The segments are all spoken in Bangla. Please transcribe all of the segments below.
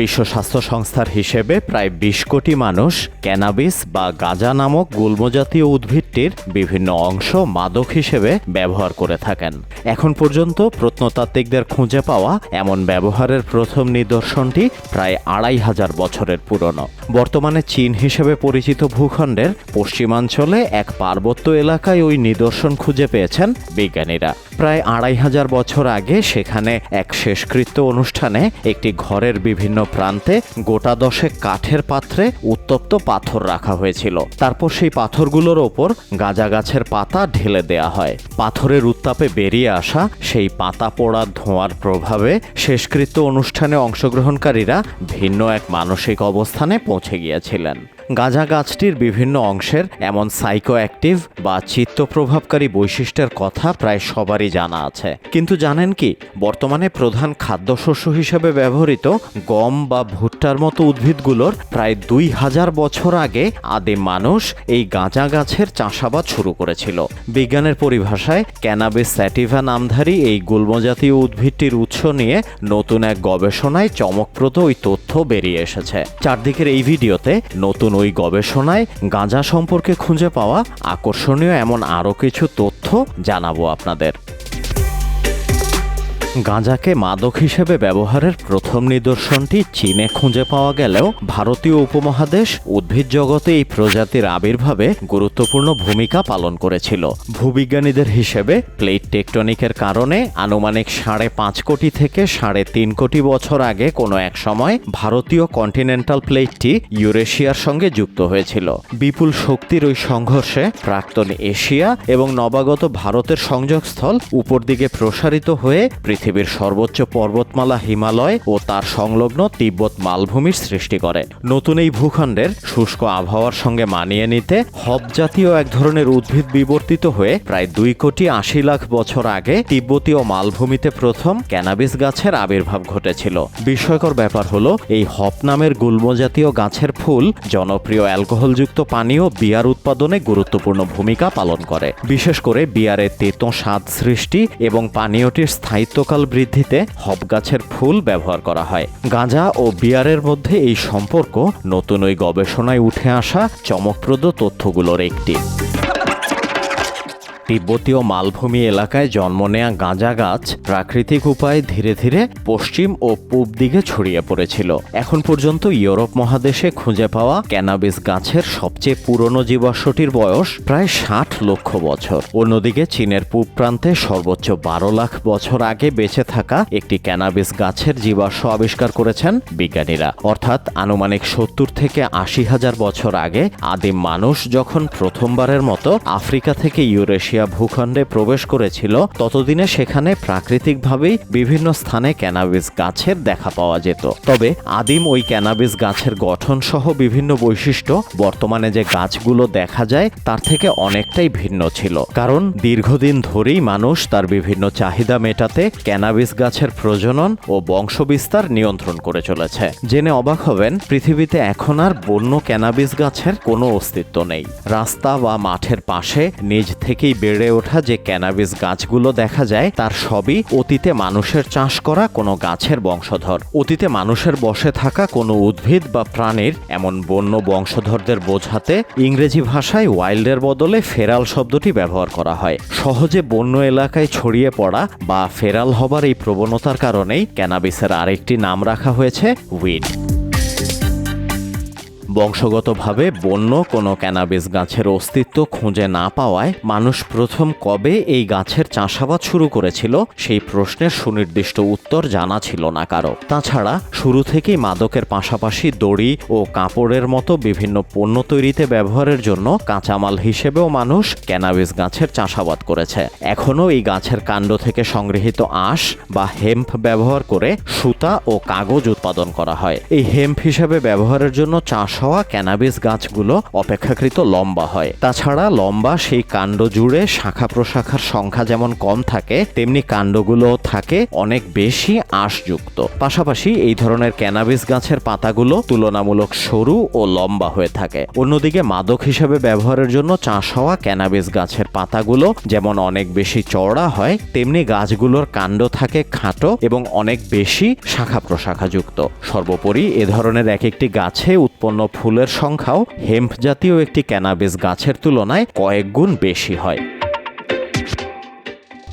বিশ্ব স্বাস্থ্য সংস্থার হিসেবে প্রায় বিশ কোটি মানুষ ক্যানাবিস বা গাঁজা নামক গুল্মজাতীয় উদ্ভিদটির বিভিন্ন অংশ মাদক হিসেবে ব্যবহার করে থাকেন। এখন পর্যন্ত প্রত্নতাত্ত্বিকদের খুঁজে পাওয়া এমন ব্যবহারের প্রথম নিদর্শনটি প্রায় আড়াই হাজার বছরের পুরনো। বর্তমানে চীন হিসেবে পরিচিত ভূখণ্ডের পশ্চিমাঞ্চলে এক পার্বত্য এলাকায় ওই নিদর্শন খুঁজে পেয়েছেন বিজ্ঞানীরা। প্রায় আড়াই হাজার বছর আগে সেখানে এক শেষকৃত্য অনুষ্ঠানে একটি ঘরের বিভিন্ন প্রান্তে গোটা দশে কাঠের পাত্রে উত্তপ্ত পাথর রাখা হয়েছিল। তারপর সেই পাথরগুলোর ওপর গাঁজা গাছের পাতা ঢেলে দেয়া হয়। পাথরের উত্তাপে বেরিয়ে আসা সেই পাতা পোড়া ধোঁয়ার প্রভাবে শেষকৃত্য অনুষ্ঠানে অংশগ্রহণকারীরা ভিন্ন এক মানসিক অবস্থানে পৌঁছে গিয়েছিলেন। গাঁজা গাছটির বিভিন্ন অংশের এমন সাইকো অ্যাক্টিভ বা চিত্ত প্রভাবকারী বৈশিষ্ট্যের কথা প্রায় সবারই জানা আছে। কিন্তু জানেন কি, বর্তমানে প্রধান খাদ্যশস্য হিসেবে ব্যবহৃত গম বা ভুট্টার মতো উদ্ভিদগুলোর প্রায় দুই হাজার বছর আগে আদিম মানুষ এই গাঁজা গাছের চাষাবাদ শুরু করেছিল। বিজ্ঞানের পরিভাষায় ক্যানাবিস স্যাটিভা নামধারী এই গুল্মজাতীয় উদ্ভিদটির উৎস নিয়ে নতুন এক গবেষণায় চমকপ্রদ ওই তথ্য বেরিয়ে এসেছে। চারদিকের এই ভিডিওতে নতুন ওই গবেষণায় গাঁজা সম্পর্কে খুঁজে পাওয়া আকর্ষণীয় এমন আরও কিছু তথ্য জানাব আপনাদের। গাঁজাকে মাদক হিসেবে ব্যবহারের প্রথম নিদর্শনটি চীনে খুঁজে পাওয়া গেলেও ভারতীয় উপমহাদেশ উদ্ভিদ জগতে এই প্রজাতির আবির্ভাবে গুরুত্বপূর্ণ ভূমিকা পালন করেছিল। ভূবিজ্ঞানীদের হিসেবে প্লেট টেকটনিকের কারণে আনুমানিক সাড়ে পাঁচ কোটি থেকে সাড়ে তিন কোটি বছর আগে কোনো এক সময় ভারতীয় কন্টিনেন্টাল প্লেটটি ইউরেশিয়ার সঙ্গে যুক্ত হয়েছিল। বিপুল শক্তির ওই সংঘর্ষে প্রাক্তন এশিয়া এবং নবাগত ভারতের সংযোগস্থল উপর দিকে প্রসারিত হয়ে পৃথিবীর সর্বোচ্চ পর্বতমালা হিমালয় ও তার সংলগ্ন তিব্বত মালভূমির সৃষ্টি করে। নতুন এই ভূখণ্ডের শুষ্ক আবহাওয়ার সঙ্গে মানিয়ে নিতে হব জাতীয় এক ধরনের উদ্ভিদ বিবর্তিত হয়ে প্রায় দুই কোটি আশি লাখ বছর আগে তিব্বতীয় মালভূমিতে প্রথম ক্যানাবিস গাছের আবির্ভাব ঘটেছিল। বিস্ময়কর ব্যাপার হলো, এই হপ নামের গুল্ম জাতীয় গাছের ফুল জনপ্রিয় অ্যালকোহলযুক্ত পানীয় বিয়ার উৎপাদনে গুরুত্বপূর্ণ ভূমিকা পালন করে। বিশেষ করে বিয়ারের তেতো স্বাদ সৃষ্টি এবং পানীয়টির স্থায়িত্বকাল বৃদ্ধিতে হব গাছের ফুল ব্যবহার করা হয়। গাঁজা ও বিয়ারের মধ্যে এই সম্পর্ক নতুন ওই গবেষণায় উঠে আসা চমকপ্রদ তথ্যগুলোর একটি। তিব্বতীয় মালভূমি এলাকায় জন্ম নেয়া গাঁজা গাছ প্রাকৃতিক উপায়ে ধীরে ধীরে পশ্চিম ও পূব দিকে ছড়িয়ে পড়েছিল। এখন পর্যন্ত ইউরোপ মহাদেশে খুঁজে পাওয়া ক্যানাবিস গাছের সবচেয়ে পুরনো জীবাশ্মটির বয়স প্রায় ষাট লক্ষ বছর। অন্যদিকে চীনের পূব প্রান্তে সর্বোচ্চ বারো লাখ বছর আগে বেঁচে থাকা একটি ক্যানাবিস গাছের জীবাশ্ম আবিষ্কার করেছেন বিজ্ঞানীরা। অর্থাৎ আনুমানিক সত্তর থেকে আশি হাজার বছর আগে আদিম মানুষ যখন প্রথমবারের মতো আফ্রিকা থেকে ইউরেশিয়া এশিয়া ভূখণ্ডে প্রবেশ করেছিল, ততদিনে সেখানে প্রাকৃতিকভাবেই বিভিন্ন স্থানে ক্যানাবিস গাছের দেখা পাওয়া যেত। তবে আদিম ওই ক্যানাবিস গাছের গঠন সহ বিভিন্ন বৈশিষ্ট্য বর্তমানে যে গাছগুলো দেখা যায়, তার থেকে অনেকটাই ভিন্ন ছিল। কারণ দীর্ঘদিন ধরেই মানুষ তার বিভিন্ন চাহিদা মেটাতে ক্যানাবিস গাছের প্রজনন ও বংশবিস্তার নিয়ন্ত্রণ করে চলেছে। জেনে অবাক হবেন, পৃথিবীতে এখন আর বন্য ক্যানাবিস গাছের কোনো অস্তিত্ব নেই। রাস্তা বা মাঠের পাশে নিজ থেকেই বেড়ে ওঠা যে ক্যানাবিস গাছগুলো দেখা যায়, তার সবই অতীতে মানুষের চাষ করা কোনো গাছের বংশধর। অতীতে মানুষের বসে থাকা কোনো উদ্ভিদ বা প্রাণীর এমন বন্য বংশধরদের বোঝাতে ইংরেজি ভাষায় ওয়াইল্ডের বদলে ফেরাল শব্দটি ব্যবহার করা হয়। সহজে বন্য এলাকায় ছড়িয়ে পড়া বা ফেরাল হবার এই প্রবণতার কারণেই ক্যানাবিসের আরেকটি নাম রাখা হয়েছে উইড। বংশগতভাবে বন্য কোনো ক্যানাবিস গাছের অস্তিত্ব খুঁজে না পাওয়ায় মানুষ প্রথম কবে এই গাছের চাষাবাদ শুরু করেছিল সেই প্রশ্নের সুনির্দিষ্ট উত্তর জানা ছিল না কারও। তাছাড়া শুরু থেকেই মাদকের পাশাপাশি দড়ি ও কাপড়ের মতো বিভিন্ন পণ্য তৈরিতে ব্যবহারের জন্য কাঁচামাল হিসেবেও মানুষ ক্যানাবিস গাছের চাষাবাদ করেছে। এখনও এই গাছের কাণ্ড থেকে সংগৃহীত আঁশ বা হেম্প ব্যবহার করে সুতা ও কাগজ উৎপাদন করা হয়। এই হেম্প হিসেবে ব্যবহারের জন্য চাষ হওয়া ক্যানাবিস গাছগুলো অপেক্ষাকৃত লম্বা হয়। তাছাড়া লম্বা সেই কাণ্ড জুড়ে শাখা প্রশাখার সংখ্যা যেমন কম থাকে, তেমনি কাণ্ডগুলো থাকে, অনেক বেশি আঁশযুক্ত। পাশাপাশি এই ধরনের ক্যানাবিস গাছের পাতাগুলো তুলনামূলক সরু ও লম্বা হয়ে থাকে। অন্যদিকে মাদক হিসেবে ব্যবহারের জন্য চাষ হওয়া ক্যানাবিস গাছের পাতাগুলো যেমন অনেক বেশি চওড়া হয়, তেমনি গাছগুলোর কাণ্ড থাকে খাটো এবং অনেক বেশি শাখা প্রশাখাযুক্ত। সর্বোপরি এ ধরনের এক একটি গাছে উৎপন্ন ফুলের সংখ্যাও হেম্প জাতীয় একটি ক্যানাবিস গাছের তুলনায় কয়েক গুণ বেশি হয়।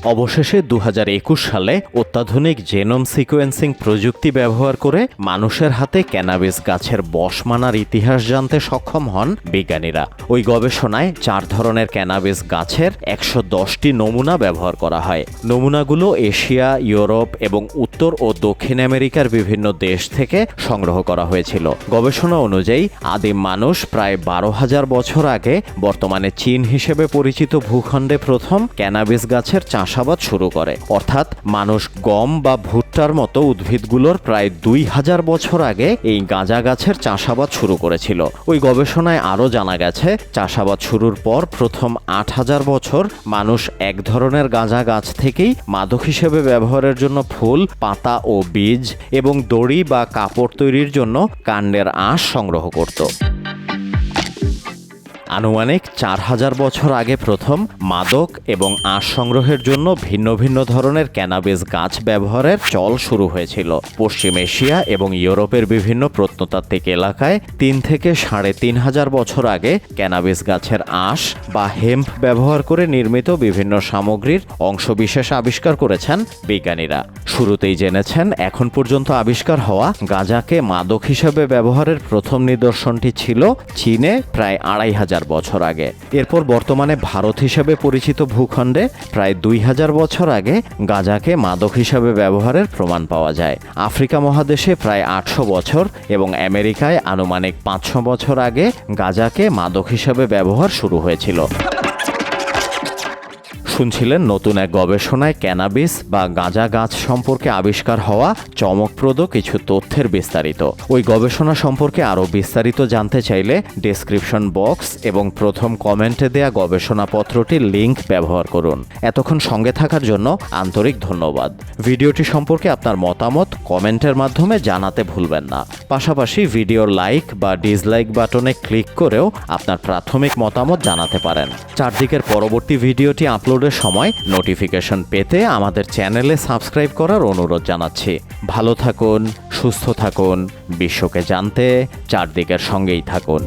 অবশেষে দু হাজার একুশ সালে অত্যাধুনিক জেনোম সিকোয়েন্সিং প্রযুক্তি ব্যবহার করে মানুষের হাতে ক্যানাবিস গাছের বসমানার ইতিহাস জানতে সক্ষম হন বিজ্ঞানীরা। ওই গবেষণায় চার ধরনের ক্যানাবিস গাছের একশো দশটি নমুনা ব্যবহার করা হয়। নমুনাগুলো এশিয়া, ইউরোপ এবং উত্তর ও দক্ষিণ আমেরিকার বিভিন্ন দেশ থেকে সংগ্রহ করা হয়েছিল। গবেষণা অনুযায়ী আদিম মানুষ প্রায় বারো হাজার বছর আগে বর্তমানে চীন হিসেবে পরিচিত ভূখণ্ডে প্রথম ক্যানাবিস গাছের চাষাবাদ শুরু করে। অর্থাৎ মানুষ গম বা ভুট্টার মতো উদ্ভিদগুলোর প্রায় দুই হাজার বছর আগে এই গাঁজা গাছের চাষাবাদ শুরু করেছিল। ওই গবেষণায় আরও জানা গেছে, চাষাবাদ শুরুর পর প্রথম আট হাজার বছর মানুষ এক ধরনের গাঁজা গাছ থেকেই মাদক হিসেবে ব্যবহারের জন্য ফুল, পাতা ও বীজ এবং দড়ি বা কাপড় তৈরির জন্য কাণ্ডের আঁশ সংগ্রহ করত। আনুমানিক চার হাজার বছর আগে প্রথম মাদক এবং আঁশ সংগ্রহের জন্য ভিন্ন ভিন্ন ধরনের ক্যানাবিস গাছ ব্যবহারের চল শুরু হয়েছিল। পশ্চিম এশিয়া এবং ইউরোপের বিভিন্ন প্রত্নতাত্ত্বিক এলাকায় তিন থেকে সাড়ে তিন হাজার বছর আগে ক্যানাবিস গাছের আঁশ বা হেম্প ব্যবহার করে নির্মিত বিভিন্ন সামগ্রীর অংশবিশেষ আবিষ্কার করেছেন বিজ্ঞানীরা। শুরুতেই জেনেছেন, এখন পর্যন্ত আবিষ্কার হওয়া গাঁজাকে মাদক হিসেবে ব্যবহারের প্রথম নিদর্শনটি ছিল চীনে প্রায় আড়াই হাজার বছর আগে। এরপর বর্তমানে ভারত হিসেবে পরিচিত ভূখণ্ডে প্রায় দুই হাজার বছর আগে গাঁজাকে মাদক হিসেবে ব্যবহারের প্রমাণ পাওয়া যায়। আফ্রিকা মহাদেশে প্রায় আটশো বছর এবং আমেরিকায় আনুমানিক পাঁচশো বছর আগে গাঁজাকে মাদক হিসেবে ব্যবহার শুরু হয়েছিল। শুনছিলেন নতুন এক গবেষণায় ক্যানাবিস বা গাঁজা গাছ সম্পর্কে আবিষ্কার হওয়া চমকপ্রদ কিছু তথ্যের বিস্তারিত। ওই গবেষণা সম্পর্কে আরও বিস্তারিত জানতে চাইলে ডেসক্রিপশন বক্স এবং প্রথম কমেন্টে দেয়া গবেষণাপত্রটির লিঙ্ক ব্যবহার করুন। এতক্ষণ সঙ্গে থাকার জন্য আন্তরিক ধন্যবাদ। ভিডিওটি সম্পর্কে আপনার মতামত কমেন্টের মাধ্যমে জানাতে ভুলবেন না। পাশাপাশি ভিডিওর লাইক বা ডিসলাইক বাটনে ক্লিক করেও আপনার প্রাথমিক মতামত জানাতে পারেন। চারদিকের পরবর্তী ভিডিওটি আপলোডের সময় নোটিফিকেশন পেতে আমাদের চ্যানেলে সাবস্ক্রাইব করার অনুরোধ জানাচ্ছি। ভালো থাকুন, সুস্থ থাকুন, বিশ্বকে জানতে চারদিকের সঙ্গেই থাকুন।